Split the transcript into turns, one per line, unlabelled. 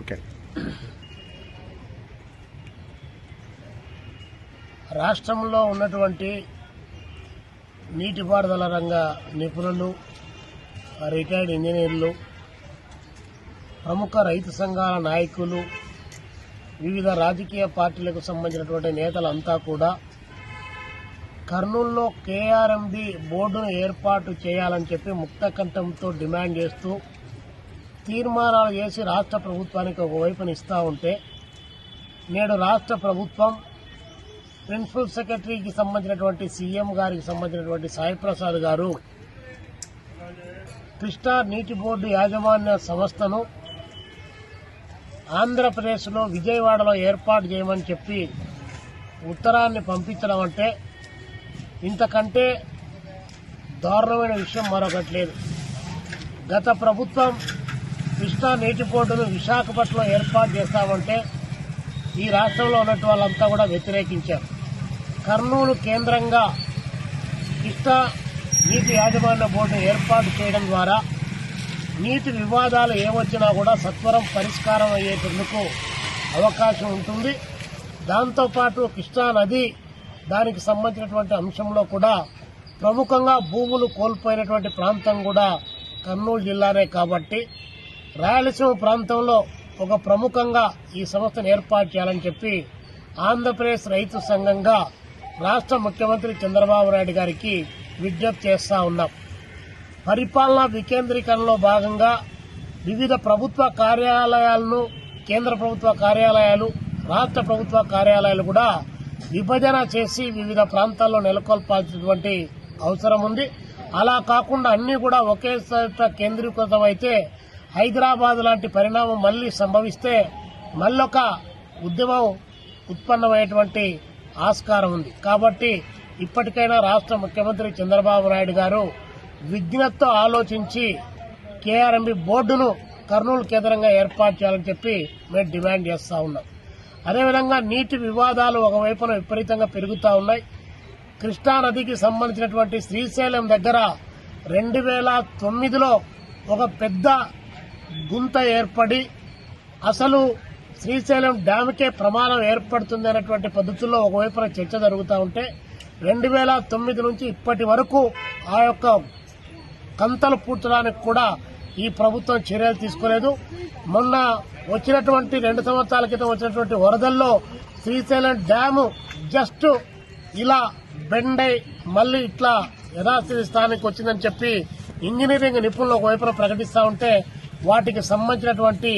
Okay.
రాష్ట్రంలో ఉన్నటువంటి నీటిపారుదల రంగ నిపుణులు రిటైర్డ్ ఇంజనీర్లు ప్రముఖ రైతు సంఘాల నాయకులు వివిధ రాజకీయ పార్టీలకు సంబంధించినటువంటి నేతలంతా కూడా కర్నూలులో కేఆర్ఎంబి బోర్డును ఏర్పాటు చేయాలని చెప్పి ముక్త కంఠంతో డిమాండ్ చేస్తూ తీర్మానాలు చేసి రాష్ట్ర ప్రభుత్వానికి ఒకవైపున ఇస్తూ ఉంటే నేడు రాష్ట్ర ప్రభుత్వం ప్రిన్సిపల్ సెక్రటరీకి సంబంధించినటువంటి సీఎం గారికి సంబంధించినటువంటి సాయి ప్రసాద్ గారు కృష్ణా నీటి బోర్డు యాజమాన్య సంస్థను ఆంధ్రప్రదేశ్లో విజయవాడలో ఏర్పాటు చేయమని చెప్పి ఉత్తరాన్ని పంపించడం అంటే ఇంతకంటే దారుణమైన విషయం మరొకటి లేదు. గత ప్రభుత్వం కృష్ణా నీటి బోర్డును విశాఖపట్నంలో ఏర్పాటు చేస్తామంటే ఈ రాష్ట్రంలో ఉన్నట్టు వాళ్ళంతా కూడా వ్యతిరేకించారు. కర్నూలు కేంద్రంగా కృష్ణా నీటి యాజమాన్య బోర్డు ఏర్పాటు చేయడం ద్వారా నీటి వివాదాలు ఏమొచ్చినా కూడా సత్వరం పరిష్కారం అయ్యేటందుకు అవకాశం ఉంటుంది. దాంతోపాటు కృష్ణా నది దానికి సంబంధించినటువంటి అంశంలో కూడా ప్రముఖంగా భూములు కోల్పోయినటువంటి ప్రాంతం కూడా కర్నూలు జిల్లానే కాబట్టి రాయలసీమ ప్రాంతంలో ఒక ప్రముఖంగా ఈ సంస్థను ఏర్పాటు చేయాలని చెప్పి ఆంధ్రప్రదేశ్ రైతు సంఘంగా రాష్ట్ర ముఖ్యమంత్రి చంద్రబాబు నాయుడు గారికి విజ్ఞప్తి చేస్తా ఉన్నాం. పరిపాలనా వికేంద్రీకరణలో భాగంగా వివిధ ప్రభుత్వ కార్యాలయాలను కేంద్ర ప్రభుత్వ కార్యాలయాలు రాష్ట్ర ప్రభుత్వ కార్యాలయాలు కూడా విభజన చేసి వివిధ ప్రాంతాల్లో నెలకొల్పాల్సినటువంటి అవసరం ఉంది. అలా కాకుండా అన్నీ కూడా ఒకే చోట కేంద్రీకృతం అయితే హైదరాబాద్ లాంటి పరిణామం మళ్ళీ సంభవిస్తే మళ్ళొక ఉద్యమం ఉత్పన్నమయ్యేటువంటి ఆస్కారం ఉంది. కాబట్టి ఇప్పటికైనా రాష్ట్ర ముఖ్యమంత్రి చంద్రబాబు నాయుడు గారు విజ్ఞతతో ఆలోచించి కేఆర్ఎంబి బోర్డును కర్నూలు కేంద్రంగా ఏర్పాటు చేయాలని చెప్పి మేము డిమాండ్ చేస్తా ఉన్నాం. అదేవిధంగా నీటి వివాదాలు ఒకవైపున విపరీతంగా పెరుగుతూ ఉన్నాయి. కృష్ణా నదికి సంబంధించినటువంటి శ్రీశైలం దగ్గర రెండు వేల తొమ్మిదిలో ఒక పెద్ద గుంత ఏర్పడి అసలు శ్రీశైలం డ్యామ్కే ప్రమాదం ఏర్పడుతుంది అనేటువంటి పద్ధతుల్లో ఒకవైపున చర్చ జరుగుతూ ఉంటే రెండు వేల తొమ్మిది నుంచి ఇప్పటి వరకు ఆ యొక్క కంతలు పూడ్చడానికి కూడా ఈ ప్రభుత్వం చర్యలు తీసుకోలేదు. మొన్న వచ్చినటువంటి రెండు సంవత్సరాల క్రితం వచ్చినటువంటి వరదల్లో శ్రీశైలం డ్యాము జస్ట్ ఇలా బెండై మళ్ళీ ఇట్లా యథాస్థితి స్థానానికి వచ్చిందని చెప్పి ఇంజనీరింగ్ నిపుణులు ఒకవైపున ప్రకటిస్తూ ఉంటే వాటికి సంబంధించినటువంటి